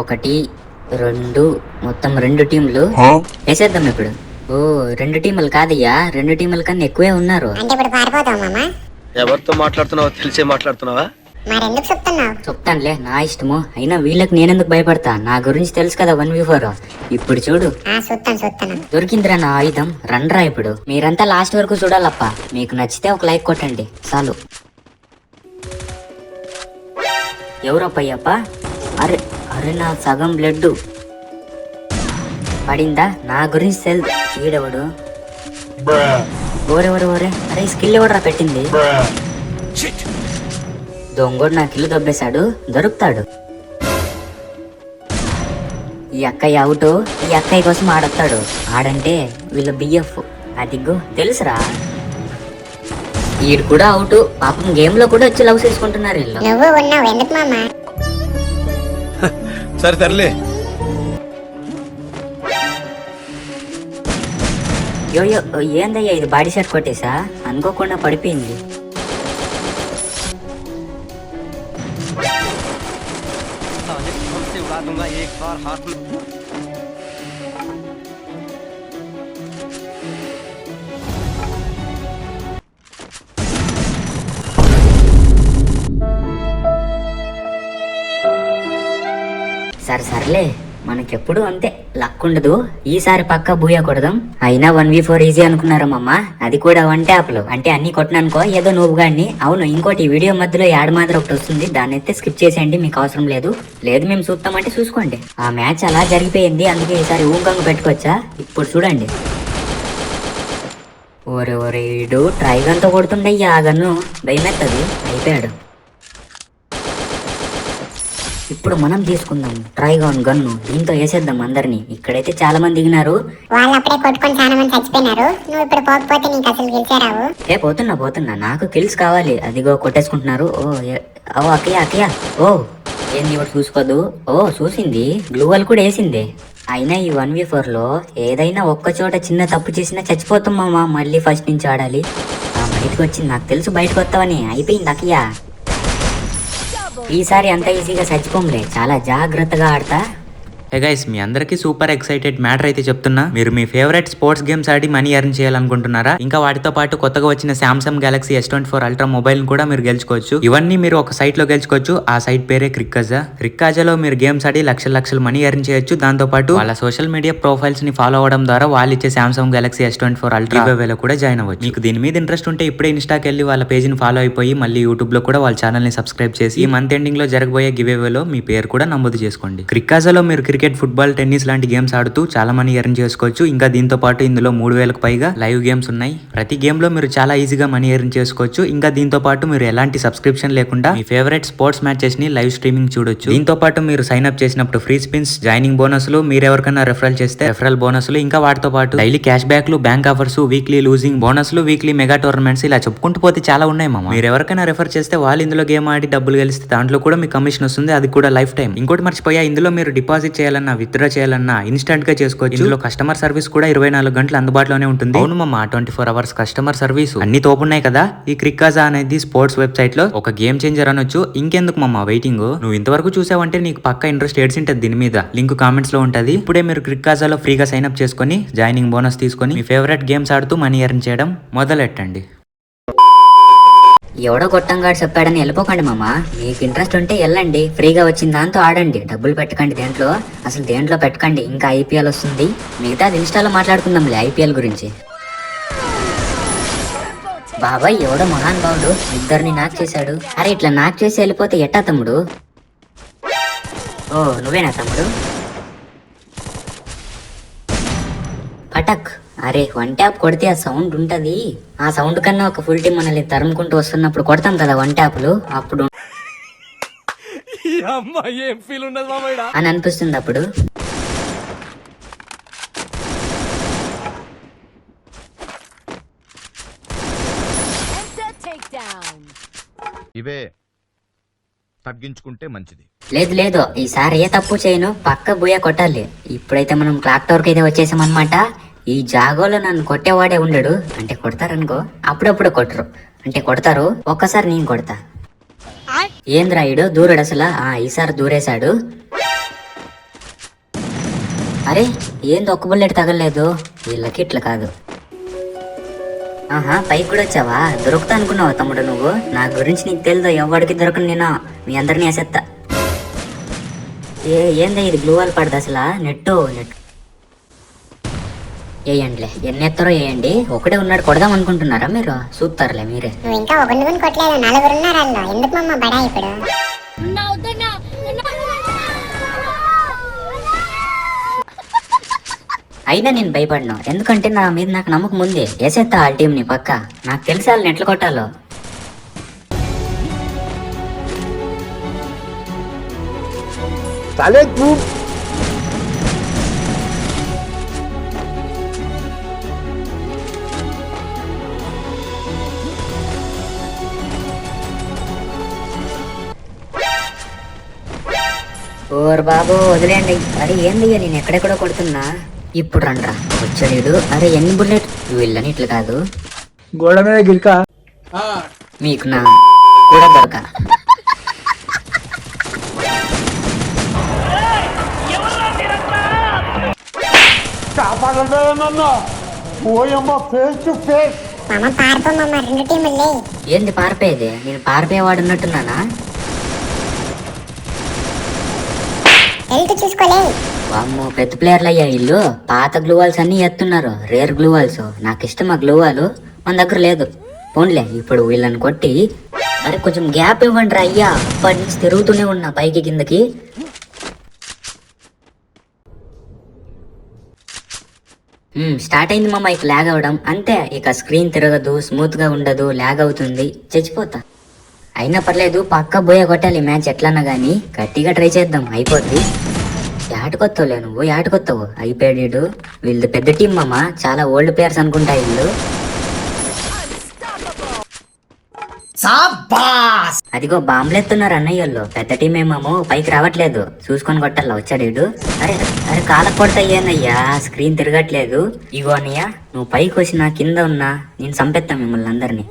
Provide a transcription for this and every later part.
ఒకటి రెండు మొత్తం రెండు టీంలు వేసేద్దాం ఇప్పుడు. ఓ రెండు టీములు కాదయ్యా. రెండు టీముల కన్నా ఎక్కువే ఉన్నారు. అంటే ఇప్పుడు పారిపోతావు మామ? ఎవరితో మాట్లాడుతున్నావో తెలిసే మాట్లాడుతున్నావా? చెప్తానులే నా ఇష్టము. అయినా వీళ్ళకి నేనెందుకు భయపడతా? నా గురించి తెలుసు కదా వన్ వి ఫోర్. ఇప్పుడు చూడు. ఆ చూస్తాను చూస్తాను దొరికిందిరా నా ఆయుధం. రండ్రా ఇప్పుడు. మీరంతా లాస్ట్ వరకు చూడాలప్ప. మీకు నచ్చితే ఒక లైక్ కొట్టండి. చాలు. ఎవరప్పయ్యప్ప? అరే అరే నా సగం బ్లడ్ పడిందా? నా గురించి తెలు ఈడెవడు? ఓరెవరు ఓరే అరే స్కిల్ ఎవడరా పెట్టింది? దొంగోడు నా కిల్లు దొబ్బేశాడు దొరుకుతాడు. ఈ అక్కయ్య అవుట్ ఈ అక్కయ్య కోసం ఆడొస్తాడు ఆడంటే వీళ్ళ బిఎఫ్ అదిగో తెలుసురా? వీడు కూడా అవుట్ పాపం గేమ్లో కూడా వచ్చి లవ్ చేసుకుంటున్నారు వీళ్ళు. నువ్వు ఉన్నావు ఎందుకు మామా? సరే తరలే. యోయో ఏందయ్యా ఇది బాడీ షర్ట్ కొట్టేసా? అనుకోకుండా పడిపోయింది. సరే సర్లే. మనకెప్పుడు అంతే. లక్ ఉండదు. ఈసారి పక్క బూయా కొడదాం. అయినా వన్ వి ఫోర్ ఈజీ అనుకున్నారమ్మ అది కూడా వన్ ట్యాప్లు. అంటే అన్ని కొట్టిననుకో ఏదో నువ్వు గాని అవును ఇంకోటి వీడియో మధ్యలో యాడ్ మాత్రం ఒకటి వస్తుంది. దాన్ని అయితే స్కిప్ చేసేయండి మీకు అవసరం లేదు. లేదు మేము చూస్తామంటే చూసుకోండి. ఆ మ్యాచ్ అలా జరిగిపోయింది. అందుకే ఈసారి ఊకంగా పెట్టుకోవచ్చా? ఇప్పుడు చూడండి. ఓరే ఓరే ఈడు ట్రైగన్తో కొడుతుండయ్యా ఆ గన్ను. భయమెత్తది. అయిపోయాడు. ఇప్పుడు మనం తీసుకుందాం. ట్రైగాన్ గన్ను దీంతో వేసేద్దాం అందరినీ. ఇక్కడైతే చాలా మంది దిగినారు. వాళ్ళు అప్పుడే కొట్టుకొని చాలా మంది చచ్చిపోయినారు. నువ్వు ఇప్పుడు పోకపోతే నీకు అసలు గెలిచారావు ఏ పోతున్నా పోతున్నా. నాకు కిల్స్ కావాలి. అదిగో కొట్టేసుకుంటున్నారు. ఓ ఓ అక్కయ్య అక్కయ్య. ఓ ఏంది ఇవాడు చూసుకోదు? ఓ చూసింది. గ్లూవల్ కూడా వేసింది. అయినా ఈ వన్ వి ఫోర్లో ఏదైనా ఒక్క చోట చిన్న తప్పు చేసినా చచ్చిపోతాం మామ. మళ్ళీ ఫస్ట్ నుంచి ఆడాలి. ఆ బయటకు వచ్చింది. నాకు తెలుసు బయటకు వస్తావని. అయిపోయింది అక్కయ్య. ఈసారి అంత ఈజీగా చచ్చిపోంలే. చాలా జాగ్రత్తగా ఆడతా. హే గైస్ మీ అందరికీ సూపర్ ఎక్సైటెడ్ మ్యాటర్ అయితే చెప్తున్నా. మీరు మీ ఫేవరెట్ స్పోర్ట్స్ గేమ్స్ ఆడి మనీ ఎర్న్ చేయాలనుకుంటున్నారా? ఇంకా వాటితో పాటు కొత్తగా వచ్చిన Samsung Galaxy S twenty four ultra mobile కూడా మీరు గెలుచుకోవచ్చు. ఇవన్నీ మీరు ఒక సైట్లో గెలుచుకోవచ్చు. ఆ సైట్ పేరే క్రిక్కజా క్రిక్కాజాలో మీరు గేమ్స్ ఆడి లక్షల లక్షల మనీ ఎర్న్ చేయొచ్చు. దాంతో పాటు వాళ్ళ సోషల్ మీడియా ప్రొఫైల్స్ని ఫాలో అవడం ద్వారా వాళ్ళు ఇచ్చే Samsung Galaxy S twenty four ultra లో కూడా జాయిన్ అవ్వచ్చు. మీకు దీని మీద ఇంట్రెస్ట్ ఉంటే ఇప్పుడే ఇన్స్టాకి వెళ్ళి వాళ్ళ పేజ్ని ఫాలో అయిపోయి మళ్ళీ యూట్యూబ్లో కూడా వాళ్ళ ఛానల్ని సబ్స్క్రైబ్ చేసి ఈ మంత్ ఎండింగ్లో జరగబోయే గివ్లో మీ పేరు కూడా నమోదు చేసుకోండి. క్రికాజాలో మీరు క్రికెట్ క్రికెట్ ఫుట్బాల్ టెన్నిస్ లాంటి గేమ్స్ ఆడుతూ చాలా మనీ ఎర్న్ చేసుకోవచ్చు. ఇంకా దీంతో పాటు ఇందులో మూడు వేలకు పైగా లైవ్ గేమ్స్ ఉన్నాయి. ప్రతి గేమ్లో మీరు చాలా ఈజీగా మనీ ఎర్న్ చేసుకోవచ్చు. ఇంకా దీంతో పాటు మీరు ఎలాంటి సబ్స్క్రిప్షన్ లేకుండా మీ ఫేవరెట్ స్పోర్ట్స్ మ్యాచెస్ని లైవ్ స్ట్రీమింగ్ చూడొచ్చు. దీంతో పాటు మీరు సైన్ అప్ చేసినప్పుడు ఫ్రీ స్పిన్స్ జాయినింగ్ బోనస్లు మీరు ఎవరికైనా రెఫరల్ చేస్తే రెఫరల్ బోనస్లు ఇంకా వాటితో పాటు డైలీ క్యాష్ బ్యాక్లు బ్యాంక్ ఆఫర్స్ వీక్లీ లూజింగ్ బోనస్లు వీక్లీ మెగా టోర్నమెంట్స్ ఇలా చెప్పుకుంటూ పోతే చాలా ఉన్నాయి మామ. మీరు ఎవరికైనా రెఫర్ చేస్తే వాళ్ళు ఇందులో గేమ్ ఆడి డబ్బులు గెలిస్తే దాంట్లో కూడా మీకు కమిషన్ వస్తుంది. అది కూడా లైఫ్ టైం. ఇంకోటి మర్చిపోయా ఇందులో మీరు డిపాజిట్ చేయాలి చేయాలన్నా విత్డ్రా చేయాలన్నా ఇన్స్టెంట్గా చేసుకోవచ్చు. ఇందులో కస్టమర్ సర్వీస్ కూడా ఇరవై నాలుగు గంటలు అందుబాటులోనే ఉంటుంది. అవును మామ twenty four hours customer service. అన్ని తోపున్నాయి కదా? ఈ క్రికాజా అనేది స్పోర్ట్స్ వెబ్సైట్లో ఒక గేమ్ చేంజర్ అనొచ్చు. ఇంకెందుకు మామ వెయిటింగ్? నువ్వు ఇంతవరకు చూసావంటే నీకు పక్క ఇంట్రెస్ట్ ఏడ్సింటది దీని మీద. లింక్ కామెంట్స్లో ఉంటది. ఇప్పుడే మీరు క్రికాజాలో ఫ్రీగా సైన్ అప్ చేసుకొని జాయినింగ్ బోనస్ తీసుకొని మీ ఫేవరెట్ గేమ్స్ ఆడుతూ మనీ ఎర్న్ చేయడం మొదలెట్టండి. ఎవడో గొట్టంగాడు చెప్పాడని వెళ్ళిపోకండి మామ. మీకు ఇంట్రెస్ట్ ఉంటే వెళ్ళండి. ఫ్రీగా వచ్చిన దాంతో ఆడండి. డబ్బులు పెట్టకండి దేంట్లో. అసలు దేంట్లో పెట్టకండి. ఇంకా ఐపీఎల్ వస్తుంది. మిగతా అది ఇన్స్టాలో మాట్లాడుకుందాంలే ఐపీఎల్ గురించి. బాబాయ్ ఎవడో మహానుభావుడు ఇద్దరిని నాక్ చేశాడు. అరే ఇట్లా నాక్ చేసి వెళ్ళిపోతే ఎట్టా తమ్ముడు? ఓ నువ్వేనా తమ్ముడు? పటక్. అరే వన్ ట్యాప్ కొడితే ఆ సౌండ్ ఉంటది. ఆ సౌండ్ కన్నా ఒక ఫుల్ టీం మనల్ని తరుముకుంటూ వస్తున్నప్పుడు కొడతాం కదా వన్ ట్యాప్లు అప్పుడు అని అనిపిస్తుంది అప్పుడు. ఇవే తగ్గించుకుంటే మంచిది. లేదు లేదు. ఈసారి ఏ తప్పు చేయను. పక్క బుయ్య కొట్టాలి. ఇప్పుడైతే మనం క్లాక్ టవర్కి అయితే వచ్చేసామన్నమాట. ఈ జాగోలో నన్ను కొట్టేవాడే ఉండడు. అంటే కొడతారనుకో? అప్పుడప్పుడు కొట్టరు. అంటే కొడతారు ఒక్కసారి నేను కొడతా. ఏంద్రా ఈడు? దూరడు అసలు? ఆ ఈసారి దూరేశాడు. అరే ఏంది ఒక్క బుల్లెట్ తగలలేదు? వీళ్ళకి ఇట్లా కాదు. ఆహా పైకి కూడా వచ్చావా? దొరుకుతా అనుకున్నావు తమ్ముడు నువ్వు? నా గురించి నీకు తెలియదు ఎవరికి దొరకను నేను. మీ అందరినీ వేసేస్తా ఏ ఏందా ఇది? గ్లూ పడదు అసలు? నెట్టు నెట్టు. వేయండిలే. ఎన్ని ఎత్తారో వేయండి. ఒకడే ఉన్నాడు కొడదాం అనుకుంటున్నారా మీరు? చూస్తారులే మీరే. నువ్వు ఇంకా ఒకరిని కూడా కొట్టలేదు నలుగురు ఉన్నారు ఎందుకు మమ్మ బడా ఇప్పుడు? అయినా నేను భయపడినా. ఎందుకంటే నా మీద నాకు నమ్మకం ఉంది. వేసేస్తా ఆ టీంని పక్క. నాకు తెలిసి వాళ్ళని ఎట్లా కొట్టాలో. ఓర్ బాబు వదిలేండి అరే ఏంది నేను ఎక్కడెక్కడో కొడుతున్నా. ఇప్పుడు రండ్రా. వచ్చాడు అరే ఎన్ని బుల్లెట్? వీళ్ళని ఇట్లా కాదు. గోడ మీద గిరిక మీకు నా కూడా దొరక. మమ్మ పారిపో మమ్మ రెండు టీములు. ఏంది పారిపోయేది నేను పారిపోయేవాడు ఉన్నట్టున్నానా హెల్త్ చూసుకోలే. వామ్మో పెద్ద ప్లేయర్లు అయ్యా ఇల్లు పాత గ్లూవాల్స్ అన్ని ఎత్తున్నారు. రేర్ గ్లూవాల్స్ నాకు ఇష్టం ఆ గ్లూవాలు మన దగ్గర లేదు. పోన్లే ఇప్పుడు వీళ్ళని కొట్టి అరే కొంచెం గ్యాప్ ఇవ్వండి రా అయ్యా. అప్పటి నుంచి తిరుగుతూనే ఉన్నా పైకి కిందకి. స్టార్ట్ అయింది మామ ఇక ల్యాగ్ అవ్వడం. అంతే ఇక స్క్రీన్ తిరగదు స్మూత్గా ఉండదు ల్యాగ్ అవుతుంది. చచ్చిపోతా. అయినా పర్లేదు పక్క బోయ కొట్టాలి మ్యాచ్ ఎట్లన్నా గానీ. గట్టిగా ట్రై చేద్దాం అయిపోద్ది. యాటకొత్తావులే నువ్వు? యాటకొత్తావు అయిపోయాడు వీళ్ళది పెద్ద టీం మామ? చాలా ఓల్డ్ ప్లేయర్స్ అనుకుంటా వీళ్ళు. అదిగో బాంబులెత్తున్నారు అన్నయ్యోళ్ళు పెద్ద టీం ఏమేమో పైకి రావట్లేదు. చూసుకొని కొట్టాలా వచ్చాడు అరే అరే కాలకు కొడతా ఏందయ్యా స్క్రీన్ తిరగట్లేదు. ఇగో అన్నయ్య నువ్వు పైకి వచ్చినా కింద ఉన్నా నేను చంపేస్తా మిమ్మల్ని అందరినీ.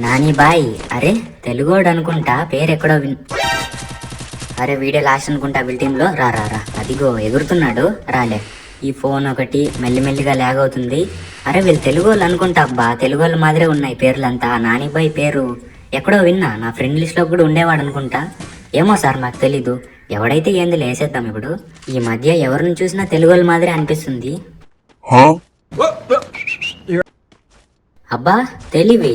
నాని బాయ్ అరే తెలుగోడు అనుకుంటా పేరు ఎక్కడో విన్ అరే వీడే లాస్ట్ అనుకుంటా వీళ్ళ టీంలో రా రా రా. అదిగో ఎగురుతున్నాడు. రాలే. ఈ ఫోన్ ఒకటి మెల్లిమెల్లిగా లాగ్ అవుతుంది. అరే వీళ్ళు తెలుగు వాళ్ళు అనుకుంటా అబ్బా. తెలుగు వాళ్ళ మాదిరే ఉన్నాయి పేర్లంతా. నానిబాయ్ పేరు ఎక్కడో విన్నా. నా ఫ్రెండ్ లిస్ట్లో కూడా ఉండేవాడు అనుకుంటా. ఏమో సార్ నాకు తెలీదు. ఎవడైతే ఏంది లేసేద్దాం ఇప్పుడు? ఈ మధ్య ఎవరిని చూసినా తెలుగు వాళ్ళ మాదిరే అనిపిస్తుంది. అబ్బా తెలివి.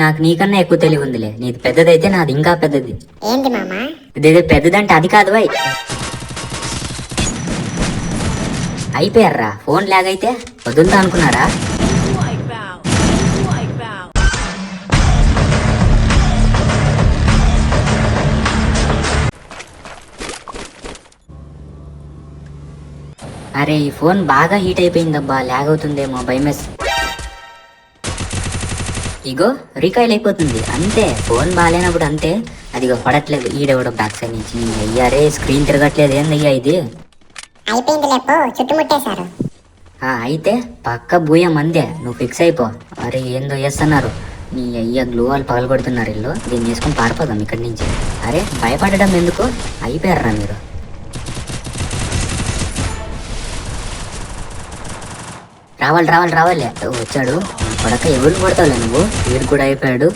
నాకు నీకన్నా ఎక్కువ తెలివి ఉందిలే. నీది పెద్దదైతే నాది ఇంకా పెద్దది. ఏంది మామ? ఇదేదో పెద్దదంటే అది కాదు వై అయిపోయారా? ఫోన్ లాగైతే వదులుతా అనుకున్నారా? అరే ఈ ఫోన్ బాగా హీట్ అయిపోయిందబ్బా. లాగ్ అవుతుందేమో భయమేస్ ఇగో రీకాయిల్ అయిపోతుంది. అంతే ఫోన్ బాగాలేనప్పుడు అంతే. అదిగో పడట్లేదు. ఈడెవడో బ్యాక్ సైడ్ నుంచి అయ్యారే స్క్రీన్ తిరగట్లేదు. ఏందయ్యా ఇది? అయిపోయింది లేపో చుట్టుముట్టేశారు. ఆ, అయితే పక్క భూయ మందే నువ్వు ఫిక్స్ అయిపో. అరే ఏందో చేస్తున్నారు? నీ అయ్య గ్లూ వాళ్ళు పగలగొడుతున్నారు ఇల్లు. దీన్ని వేసుకొని పారిపోదాం ఇక్కడి నుంచి. అరే భయపడడం ఎందుకు? అయిపోయారా మీరు? రావాలి రావాలి రావాలి. ఓ, వచ్చాడు. కొడక ఎవరు కొడతావులే నువ్వు? వీడు కూడా అయిపోయాడు.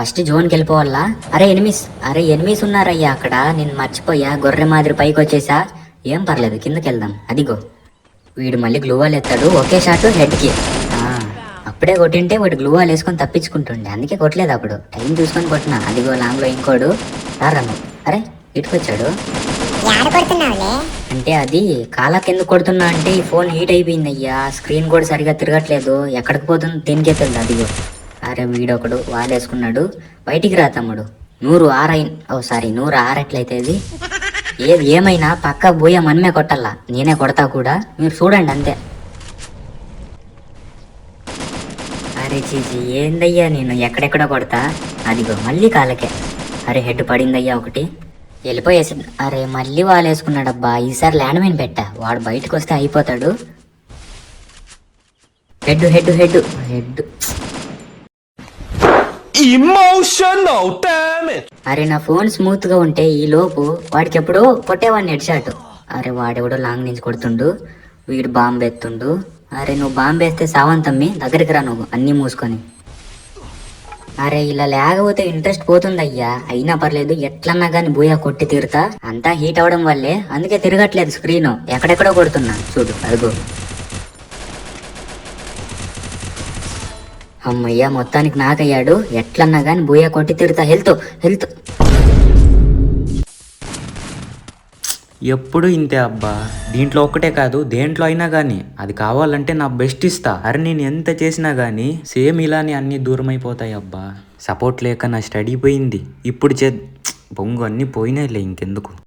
ఫస్ట్ జోన్కి వెళ్ళిపోవాలా? అరే ఎనిమిస్ అరే ఎనిమిస్ ఉన్నారయ్యా అక్కడ. నేను మర్చిపోయా. గొర్రె మాదిరి పైకి వచ్చేసా. ఏం పర్లేదు కిందకి వెళ్దాం. అదిగో. వీడు మళ్ళీ గ్లూవాల్ ఎత్తాడు. ఒకే షాట్ హెడ్కి. అప్పుడే కొట్టింటే వాడు గ్లూవాల్ వేసుకొని తప్పించుకుంటుండే. అందుకే కొట్టలేదు అప్పుడు. టైం చూసుకొని కొట్టినా. అదిగో లాంగ్లో ఇంకోడు. రారను అరే ఇటుకొచ్చాడు. అంటే అది కాలా కింద కొడుతున్నా అంటే ఈ ఫోన్ హీట్ అయిపోయింది అయ్యా స్క్రీన్ కూడా సరిగా తిరగట్లేదు. ఎక్కడికి పోతుంది? దీనికే తెలియదు అదిగో. అరే వీడొకడు వాలేసుకున్నాడు. బయటికి రా తమ్ముడు. నూరు ఆరై ఓ సారీ నూరు ఆరట్లయితే ఇది ఏది ఏమైనా పక్క బోయ మనమే కొట్టాలా? నేనే కొడతా కూడా. మీరు చూడండి అంతే. అరే చీజీ ఏందయ్యా నేను? ఎక్కడెక్కడో కొడతా? అదిగో మళ్ళీ కాలకే అరే హెడ్ పడిందయ్యా ఒకటి. వెళ్ళిపోయేసి అరే మళ్ళీ వాలేసుకున్నాడబ్బా. ఈసారి ల్యాండ్ మైన్ పెట్టా. వాడు బయటకు వస్తే అయిపోతాడు. Head head head head. అరే నా ఫోన్ స్మూత్గా ఉంటే ఈ లోపు వాడికి ఎప్పుడో కొట్టేవాడిని హెడ్ షాట్. అరే వాడెవడో లాంగ్ నుంచి కొడుతుండు. వీడు బాంబు ఎత్తుండు అరే నువ్వు బాంబు వేస్తే సావంతమ్మి దగ్గరికి రా నువ్వు అన్నీ మూసుకొని. అరే ఇలా లేకపోతే ఇంట్రెస్ట్ పోతుంది అయ్యా అయినా పర్లేదు ఎట్లన్నా కానీ బూయా కొట్టి తీరుతా. అంతా హీట్ అవడం వల్లే అందుకే తిరగట్లేదు స్క్రీన్. ఎక్కడెక్కడో కొడుతున్నా. చూడు అదిగో. అమ్మయ్యా మొత్తానికి నాకయ్యాడు. ఎట్లన్నా కానీ బూయా కొట్టి తీరుతా. Health health. ఎప్పుడు ఇంతే అబ్బా? దీంట్లో ఒక్కటే కాదు దేంట్లో అయినా కానీ అది కావాలంటే నా బెస్ట్ ఇస్తా. అరే నేను ఎంత చేసినా కానీ సేమ్ ఇలానే అన్ని దూరం అయిపోతాయి అబ్బా. సపోర్ట్ లేక నా స్టడీ పోయింది. ఇప్పుడు చే బొంగు అన్ని పోయినాయిలే ఇంకెందుకు?